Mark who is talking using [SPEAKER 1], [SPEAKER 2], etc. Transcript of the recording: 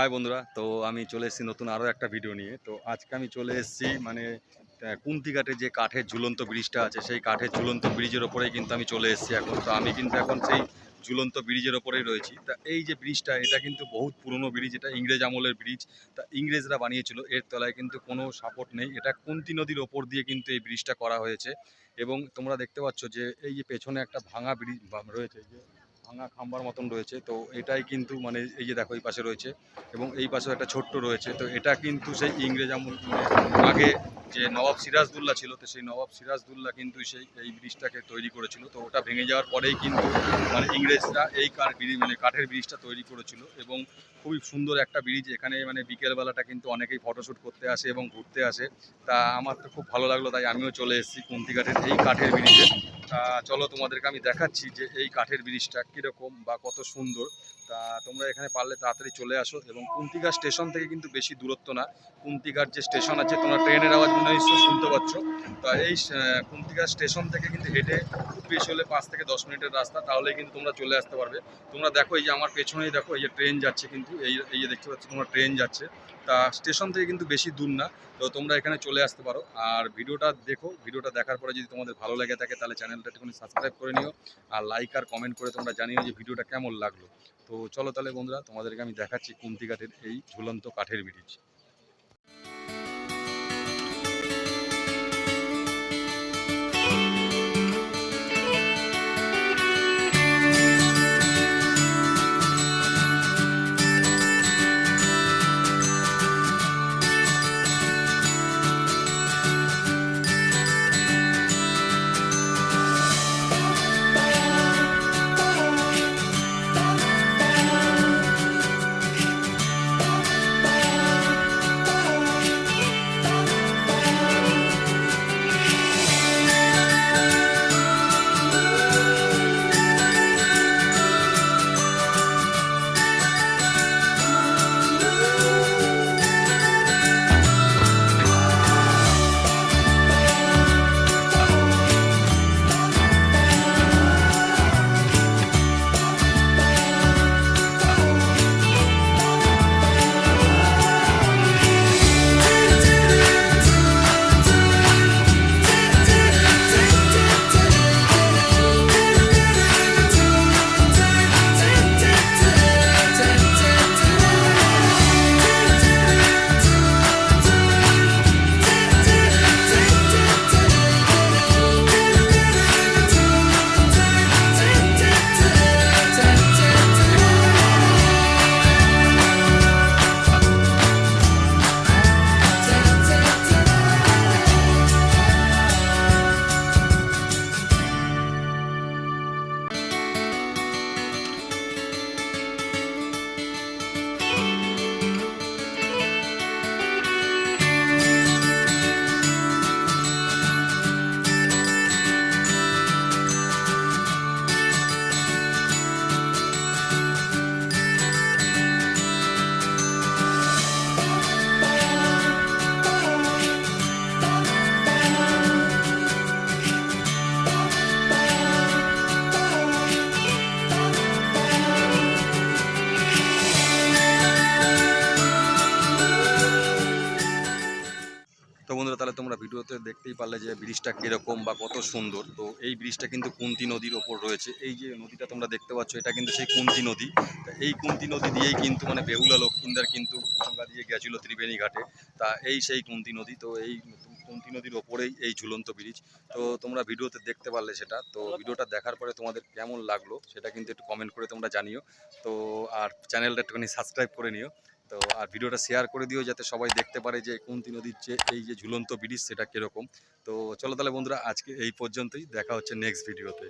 [SPEAKER 1] High বন্ধুরা, তো আমি চলে এসেছি নতুন আরও একটা ভিডিও নিয়ে। তো আজকে আমি চলে এসেছি মানে কুন্তিঘাটে যে কাঠের ঝুলন্ত ব্রিজটা আছে, সেই কাঠের ঝুলন্ত ব্রিজের ওপরেই কিন্তু আমি চলে এসেছি এখন। তো আমি কিন্তু এখন সেই ঝুলন্ত ব্রিজের ওপরেই রয়েছি। তা এই যে ব্রিজটা, এটা কিন্তু বহুত পুরনো ব্রিজ, এটা ইংরেজ আমলের ব্রিজ। তা ইংরেজরা বানিয়েছিল, এর তলায় কিন্তু কোনো সাপোর্ট নেই। এটা কুন্তি নদীর ওপর দিয়ে কিন্তু এই ব্রিজটা করা হয়েছে। এবং তোমরা দেখতে পাচ্ছ যে, এই যে পেছনে একটা ভাঙা ব্রিজ রয়েছে যে ভাঙা খাম্বার মতন রয়েছে, তো এটাই কিন্তু মানে এই যে দেখো এই পাশে রয়েছে এবং এই পাশেও একটা ছোট্ট রয়েছে, তো এটা কিন্তু সেই ইংরেজ আমল মানে আগে যে নবাব সিরাজদুল্লাহ ছিল, তো সেই নবাব সিরাজদুল্লাহ কিন্তু সেই, এই ব্রিজটাকে তৈরি করেছিল। তো ওটা ভেঙে যাওয়ার পরেই কিন্তু মানে ইংরেজরা এই কাঠ ব্রিজ মানে কাঠের ব্রিজটা তৈরি করেছিল এবং খুবই সুন্দর একটা ব্রিজ। এখানে মানে বিকেলবেলাটা কিন্তু অনেকেই ফটোশ্যুট করতে আসে এবং ঘুরতে আসে। তা আমার তো খুব ভালো লাগল, তাই আমিও চলে এসেছি কুন্তিঘাটের এই কাঠের ব্রিজে। চলো তোমাদেরকে আমি দেখাচ্ছি যে এই কাঠের ব্রিজটা কীরকম বা কত সুন্দর। তা তোমরা এখানে পারলে তাড়াতাড়ি চলে আসো এবং কুন্তিঘাট স্টেশন থেকে কিন্তু বেশি দূরত্ব না। কুন্তিঘাট যে স্টেশন আছে, তোমরা ট্রেনের আওয়াজ মনে হয় শুনতে পাচ্ছ। তা এই কুন্তিঘাট স্টেশন থেকে কিন্তু হেঁটে খুব বেশি হলে পাঁচ থেকে দশ মিনিটের রাস্তা, তাহলেই কিন্তু তোমরা চলে আসতে পারবে। তোমরা দেখো এই যে আমার পেছনেই দেখো এই যে ট্রেন যাচ্ছে কিন্তু, এই এই যে দেখতে পাচ্ছ তোমরা ট্রেন যাচ্ছে। তা স্টেশন থেকে কিন্তু বেশি দূর না। তো তোমরা এখানে চলে আসতে পারো। আর ভিডিওটা দেখো, ভিডিওটা দেখার পরে যদি তোমাদের ভালো লেগে থাকে, তাহলে চ্যানেলটা একটুখানি সাবস্ক্রাইব করে নিও। আর লাইক আর কমেন্ট করে তোমরা জানিও যে ভিডিওটা কেমন লাগল। তো চলো তাহলে বন্ধুরা, তোমাদেরকে আমি দেখাচ্ছি কুন্তিঘাটের এই ঝুলন্ত কাঠের ব্রিজ। বন্ধুরা, তাহলে তোমরা ভিডিওতে দেখতেই পারলে যে ব্রিজটা কীরকম বা কত সুন্দর। তো এই ব্রিজটা কিন্তু কুন্তি নদীর ওপর রয়েছে। এই যে নদীটা তোমরা দেখতে পাচ্ছ, এটা কিন্তু সেই কুন্তি নদী। এই কুন্তি নদী দিয়েই কিন্তু মানে বেহুলা লক্ষিন্দার কিন্তু গঙ্গা দিয়ে গেছিল ত্রিবেণী ঘাটে। তা এই সেই কুন্তি নদী, তো এই কুন্তি নদীর ওপরেই এই ঝুলন্ত ব্রিজ। তো তোমরা ভিডিওতে দেখতে পারলে সেটা। তো ভিডিওটা দেখার পরে তোমাদের কেমন লাগল, সেটা কিন্তু একটু কমেন্ট করে তোমরা জানিও। তো আর চ্যানেলটা একটুখানি সাবস্ক্রাইব করে নিও। তো আর ভিডিওটা শেয়ার করে দিও যাতে সবাই দেখতে পারে যে কুন্তি নদীর যে এই যে ঝুলন্ত ব্রিজ সেটা কীরকম। তো চলো তাহলে বন্ধুরা আজকে এই পর্যন্তই, দেখা হচ্ছে নেক্সট ভিডিওতে